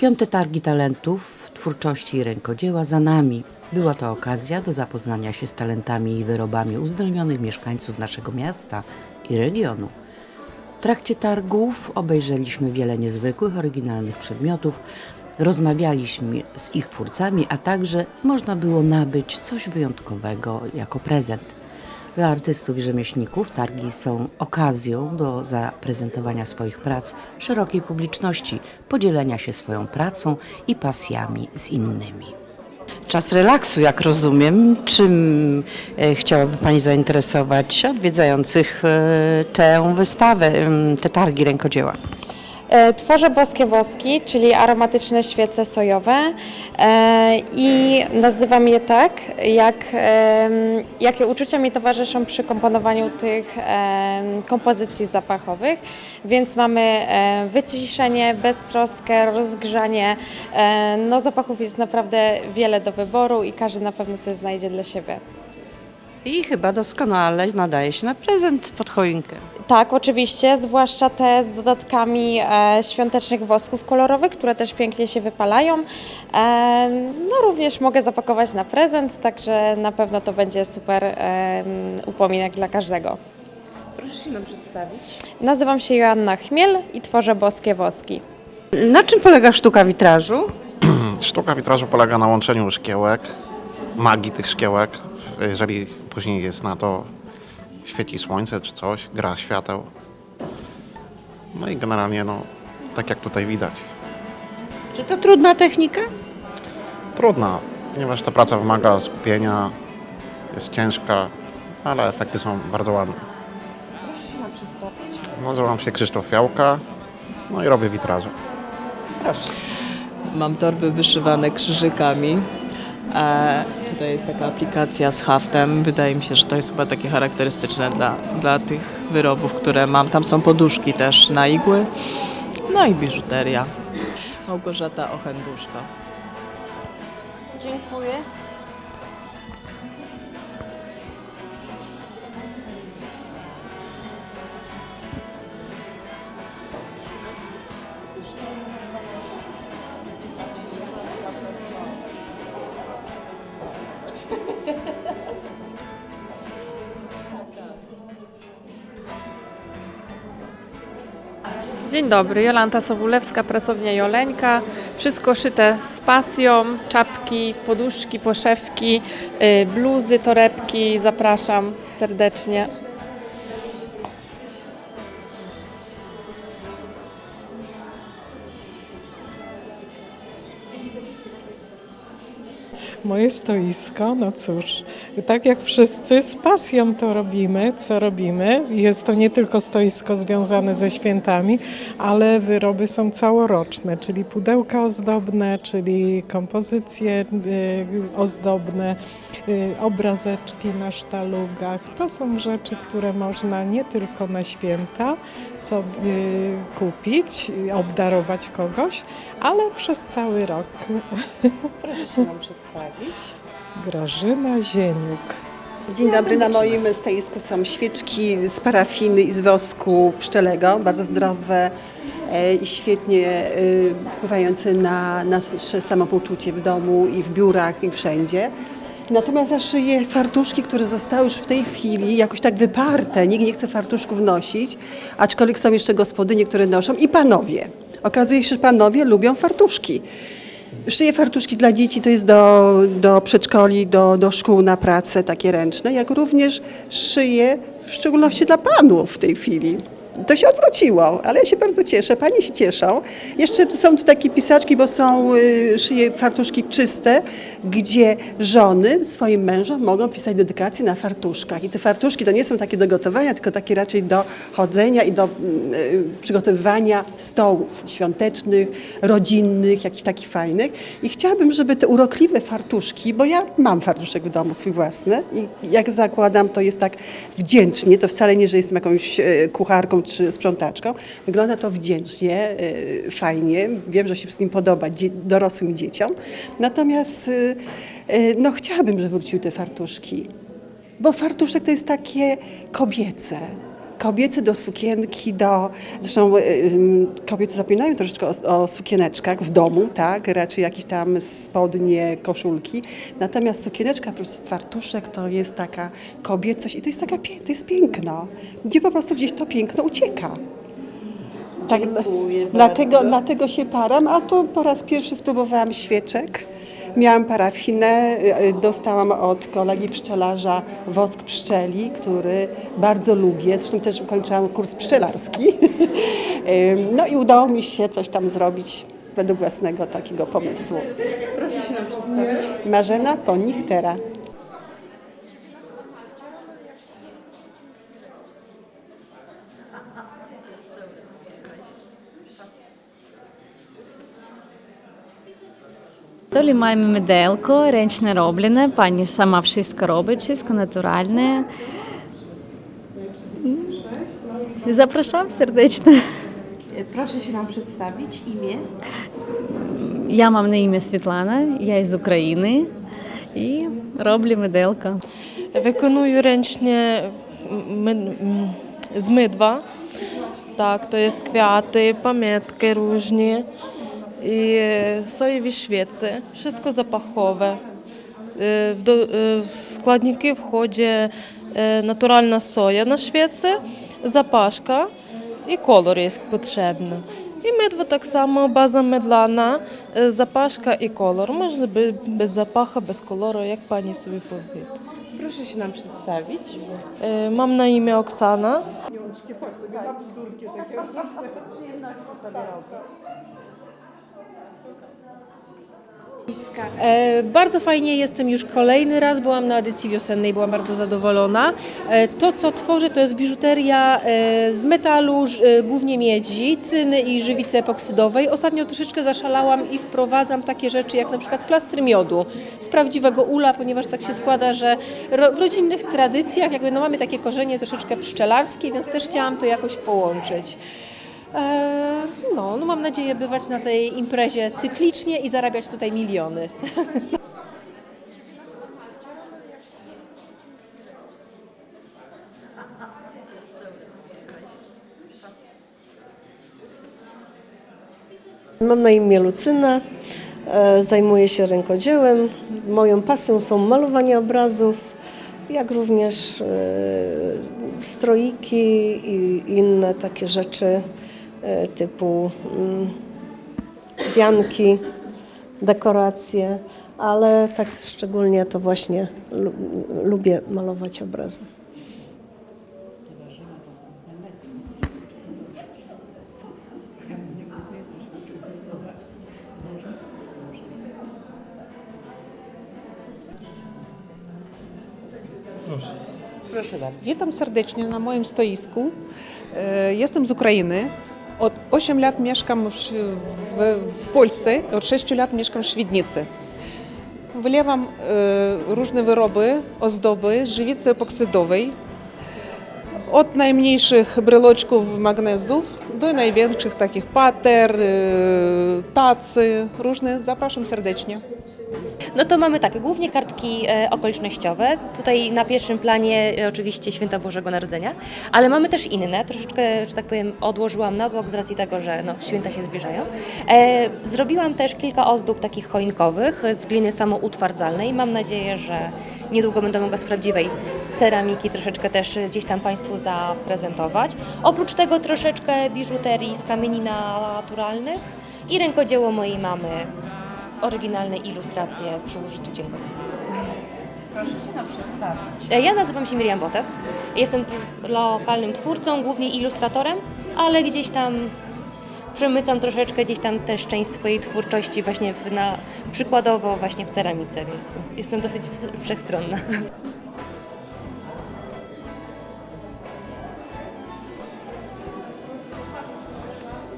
Piąte targi talentów, twórczości i rękodzieła za nami. Była to okazja do zapoznania się z talentami i wyrobami uzdolnionych mieszkańców naszego miasta i regionu. W trakcie targów obejrzeliśmy wiele niezwykłych, oryginalnych przedmiotów, rozmawialiśmy z ich twórcami, a także można było nabyć coś wyjątkowego jako prezent. Dla artystów i rzemieślników targi są okazją do zaprezentowania swoich prac szerokiej publiczności, podzielenia się swoją pracą i pasjami z innymi. Czas relaksu, jak rozumiem. Czym e, chciałaby Pani zainteresować odwiedzających e, tę wystawę, te targi rękodzieła? E, Tworzę boskie woski, czyli aromatyczne świece sojowe e, i nazywam je tak, jak, jakie uczucia mi towarzyszą przy komponowaniu tych kompozycji zapachowych. Więc mamy e, wyciszenie, beztroskę, rozgrzanie. No zapachów jest naprawdę wiele do wyboru i każdy na pewno coś znajdzie dla siebie. I chyba doskonale nadaje się na prezent pod choinkę. Tak, oczywiście, zwłaszcza te z dodatkami e, świątecznych wosków kolorowych, które też pięknie się wypalają. E, no również mogę zapakować na prezent, także na pewno to będzie super e, upominek dla każdego. Proszę się nam przedstawić. Nazywam się Joanna Chmiel i tworzę boskie woski. Na czym polega sztuka witrażu? Sztuka witrażu polega na łączeniu szkiełek, magii tych szkiełek. Jeżeli później jest na to, świeci słońce czy coś, gra świateł. No i generalnie, no, tak jak tutaj widać. Czy to trudna technika? Trudna, ponieważ ta praca wymaga skupienia, jest ciężka, ale efekty są bardzo ładne. Proszę. Nazywam się Krzysztof Fiałka, no i robię witraże. Proszę. Mam torby wyszywane krzyżykami. E, tutaj jest taka aplikacja z haftem. Wydaje mi się, że to jest chyba takie charakterystyczne dla, dla tych wyrobów, które mam. Tam są poduszki też na igły. No i biżuteria. Małgorzata Ochenduszka. Dziękuję. Dzień dobry, Jolanta Sobulewska, pracownia Joleńka. Wszystko szyte z pasją, czapki, poduszki, poszewki, y, bluzy, torebki. Zapraszam serdecznie. Moje stoisko, no cóż, tak jak wszyscy z pasją to robimy, co robimy. Jest to nie tylko stoisko związane ze świętami, ale wyroby są całoroczne, czyli pudełka ozdobne, czyli kompozycje y, ozdobne, y, obrazeczki na sztalugach. To są rzeczy, które można nie tylko na święta sobie kupić, y, obdarować kogoś, ale przez cały rok. Proszę się nam przedstawić. Grażyna Zieniuk. Dzień dobry, na moim stoisku są świeczki z parafiny i z wosku pszczelego, bardzo zdrowe e, i świetnie e, wpływające na nasze samopoczucie w domu i w biurach i wszędzie. Natomiast ja szyję fartuszki, które zostały już w tej chwili jakoś tak wyparte. Nikt nie chce fartuszków nosić, aczkolwiek są jeszcze gospodynie, które noszą i panowie. Okazuje się, że panowie lubią fartuszki. Szyję fartuszki dla dzieci, to jest do, do przedszkoli, do, do szkół na pracę takie ręczne, jak również szyję w szczególności dla panów w tej chwili. To się odwróciło, ale ja się bardzo cieszę, panie się cieszą. Jeszcze tu są tu takie pisaczki, bo są, y, szyję fartuszki czyste, gdzie żony swoim mężom mogą pisać dedykacje na fartuszkach. I te fartuszki to nie są takie do gotowania, tylko takie raczej do chodzenia i do mm, y, przygotowywania stołów świątecznych, rodzinnych, jakichś takich fajnych. I chciałabym, żeby te urokliwe fartuszki, bo ja mam fartuszek w domu swój własny i jak zakładam, to jest tak wdzięcznie, to wcale nie, że jestem jakąś e, kucharką czy sprzątaczką. Wygląda to wdzięcznie, e, fajnie. Wiem, że się wszystkim podoba, dorosłym dzieciom. Natomiast e, e, no, chciałabym, żeby wróciły te fartuszki. Bo fartuszek to jest takie kobiece. Kobiece do sukienki, do... Zresztą y, kobiety zapominają troszeczkę o, o sukieneczkach w domu, tak? Raczej jakieś tam spodnie, koszulki. Natomiast sukieneczka plus fartuszek to jest taka kobiecość i to jest taka to jest piękno. Gdzie po prostu gdzieś to piękno ucieka. Tak, dlatego, dlatego się param, a tu po raz pierwszy spróbowałam świeczek. Miałam parafinę, y, y, dostałam od kolegi pszczelarza wosk pszczeli, który bardzo lubię. Zresztą też ukończyłam kurs pszczelarski. No i udało mi się coś tam zrobić według własnego takiego pomysłu. Proszę się nam przedstawić. Marzena Ponichtera. Толі маємо меделку, речне роблене, пані сама wszystko робить, wszystko натуральне. Zapraszam serdecznie. Proszę się nam przedstawić imię. Я mam na imię Світлана, я з України і роблю меделку. Виконую м, з мидва. Так, to jest kwiaty, pamiętki różne i e, sojowe świece. Wszystko zapachowe. E, W, do, e, w składniki wchodzi e, naturalna soja na świece, zapaszka i kolor jest potrzebny. I mydło tak samo, baza mydlana, e, zapaszka i kolor. Może by bez zapachu, bez koloru, jak pani sobie powie. Proszę się nam przedstawić. E, Mam na imię Oksana. E, bardzo fajnie, jestem już kolejny raz, byłam na edycji wiosennej, byłam bardzo zadowolona. E, to, co tworzę, to jest biżuteria e, z metalu, e, głównie miedzi, cyny i żywicy epoksydowej. Ostatnio troszeczkę zaszalałam i wprowadzam takie rzeczy jak na przykład plastry miodu z prawdziwego ula, ponieważ tak się składa, że w rodzinnych tradycjach jakby no mamy takie korzenie troszeczkę pszczelarskie, więc też chciałam to jakoś połączyć. E, no, no mam nadzieję bywać na tej imprezie cyklicznie i zarabiać tutaj miliony. Mam na imię Lucyna, e, zajmuję się rękodziełem. Moją pasją są malowanie obrazów, jak również e, stroiki i inne takie rzeczy typu mm, wianki, dekoracje, ale tak szczególnie to właśnie lu- lubię malować obrazy. Proszę bardzo. Witam serdecznie na moim stoisku. E, Jestem z Ukrainy. Od 8 lat mieszkam w, w, w Polsce, od 6 lat mieszkam w Świdnicy. Wylewam e, różne wyroby, ozdoby z żywicy epoksydowej. Od najmniejszych bryloczków magnezów do największych takich pater, e, tacy, różne. Zapraszam serdecznie. No to mamy tak, głównie kartki e, okolicznościowe. Tutaj na pierwszym planie e, oczywiście Święta Bożego Narodzenia, ale mamy też inne. Troszeczkę, że tak powiem, odłożyłam na bok z racji tego, że no, święta się zbliżają. E, zrobiłam też kilka ozdób takich choinkowych z gliny samoutwardzalnej. Mam nadzieję, że niedługo będę mogła z prawdziwej ceramiki troszeczkę też gdzieś tam Państwu zaprezentować. Oprócz tego troszeczkę biżuterii z kamieni naturalnych i rękodzieło mojej mamy oryginalne ilustracje przy użyciu dziękowicy. Proszę się nam przedstawić. E, Ja nazywam się Miriam Botew. Jestem lokalnym twórcą, głównie ilustratorem, ale gdzieś tam przemycam troszeczkę gdzieś tam też część swojej twórczości właśnie w, na, przykładowo właśnie w ceramice, więc jestem dosyć wszechstronna.